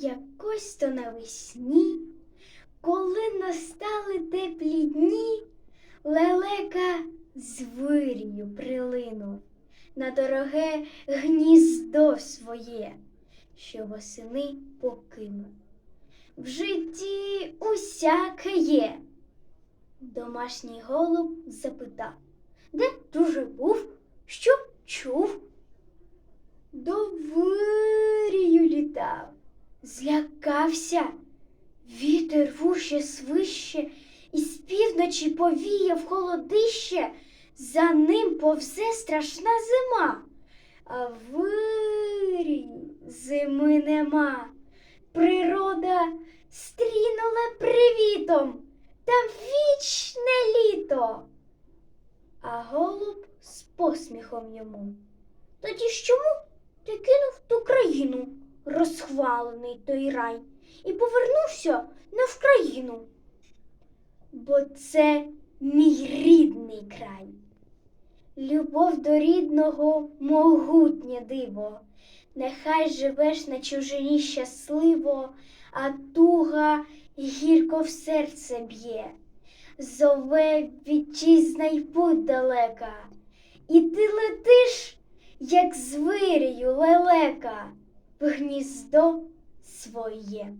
Якось то навесні, коли настали теплі дні, лелека з вирію прилинув на дороге гніздо своє, що восени покинув. В житті усяке є. Домашній голуб запитав, де дуже був, що чув? До вирію літав, злякався, вітер вуще свище, і з півночі повіяв холодище, за ним повзе страшна зима, а в вирії зими нема. Природа стрінула привітом та вічне літо. А голуб з посміхом йому. Тоді ж чому ти кинув ту країну, розхвалений той рай, і повернувся не в країну? Бо це мій рідний край. Любов до рідного могутнє диво. Нехай живеш на чужині щасливо, а туга гірко в серце б'є. Зове вітчизна й путь далека, і ти летиш, як звирію лелека, в гніздо своє.